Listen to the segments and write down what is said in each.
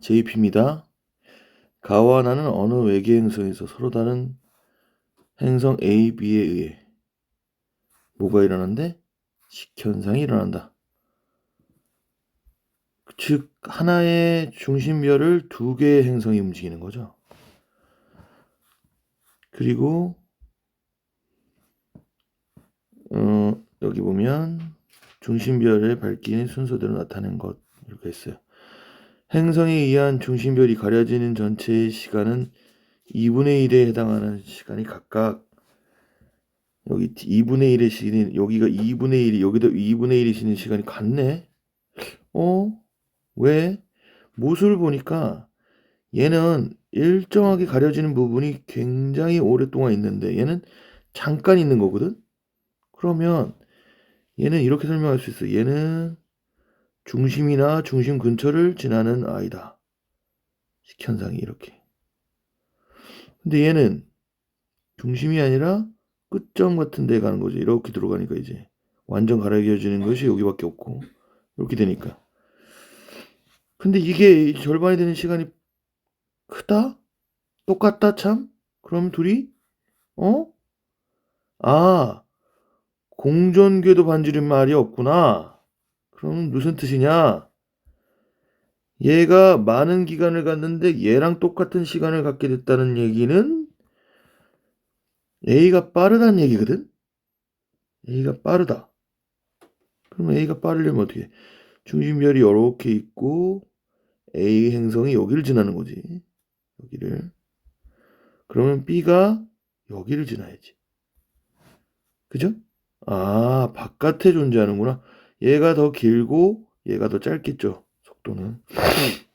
JP입니다. 가와 나는 어느 외계 행성에서 서로 다른 행성 A, B에 의해 뭐가 일어난대? 식현상이 일어난다. 즉 하나의 중심별을 두 개의 행성이 움직이는 거죠. 그리고 어, 여기 보면 중심별의 밝기는 순서대로 나타낸 것 이렇게 했어요. 행성에 의한 중심별이 가려지는 전체의 시간은 2분의 1에 해당하는 시간이 각각 여기 2분의 1의 시간이 여기가 2분의 1이 여기도 2분의 1이 쉬는 시간이 같네. 어? 왜? 모습을 보니까 얘는 일정하게 가려지는 부분이 굉장히 오랫동안 있는데 얘는 잠깐 있는 거거든. 그러면 얘는 이렇게 설명할 수 있어. 얘는 중심이나 중심 근처를 지나는 아이다. 식현상이 이렇게. 근데 얘는 중심이 아니라 끝점 같은 데 가는 거지. 이렇게 들어가니까 이제 완전 가려져지는 것이 여기밖에 없고 이렇게 되니까. 근데 이게 절반이 되는 시간이 크다? 똑같다 참? 그럼 둘이 어? 아 공존궤도 반지름 말이 없구나. 그럼 무슨 뜻이냐? 얘가 많은 기간을 갔는데 얘랑 똑같은 시간을 갖게 됐다는 얘기는 A가 빠르다는 얘기거든? A가 빠르다. 그러면 A가 빠르려면 어떻게? 해? 중심별이 이렇게 있고 A 행성이 여기를 지나는 거지. 여기를. 그러면 B가 여기를 지나야지. 그죠? 아, 바깥에 존재하는구나. 얘가 더 길고 얘가 더 짧겠죠. 속도는.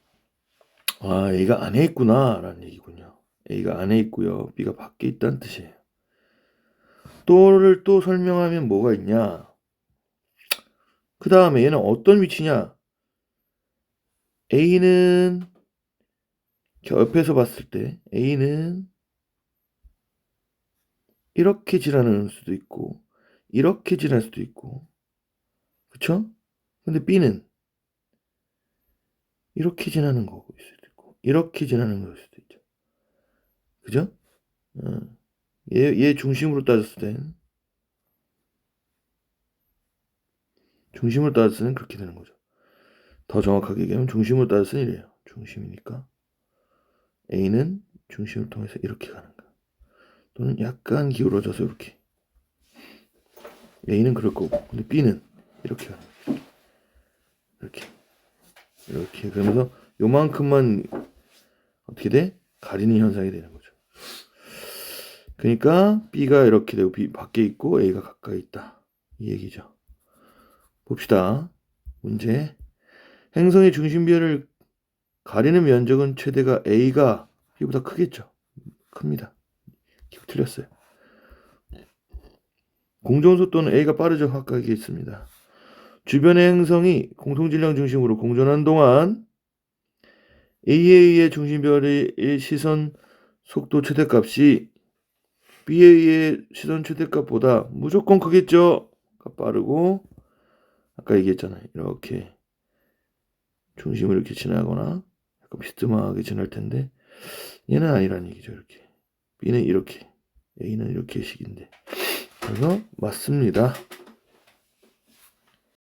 아, A가 안에 있구나. 라는 얘기군요. A가 안에 있고요. B가 밖에 있다는 뜻이에요. 또를 또 설명하면 뭐가 있냐? 그 다음에 얘는 어떤 위치냐? A는 옆에서 봤을 때 A는 이렇게 지나는 수도 있고 이렇게 지날 수도 있고 그쵸? 근데 B는 이렇게 지나는 있을 수도 있고 이렇게 지나는 거일 수도 있죠. 그죠? 어. 얘, 얘 중심으로 따졌을 땐 중심으로 따졌을 때는 그렇게 되는 거죠. 더 정확하게 얘기하면 중심으로 따졌을 때는 이래요. 중심이니까 A는 중심을 통해서 이렇게 가는 거야. 또는 약간 기울어져서 이렇게 A는 그럴 거고 근데 B는 이렇게. 이렇게 이렇게 그러면서 요만큼만 어떻게 돼? 가리는 현상이 되는 거죠. 그러니까 B가 이렇게 되고 B 밖에 있고 A가 가까이 있다. 이 얘기죠. 봅시다. 문제. 행성의 중심별을 가리는 면적은 최대가 A가 B보다 크겠죠. 큽니다. 틀렸어요. 공전속도는 A가 빠르죠. 아까 얘기했습니다. 주변의 행성이 공통질량 중심으로 공전한 동안 A에 의해 중심별의 시선 속도 최대값이 B에 의해 시선 최대값보다 무조건 크겠죠. 빠르고 아까 얘기했잖아요. 이렇게 중심을 이렇게 지나거나 약간 비스듬하게 지날 텐데 얘는 아니란 얘기죠. 이렇게 B는 이렇게 A는 이렇게 식인데 그래서 맞습니다.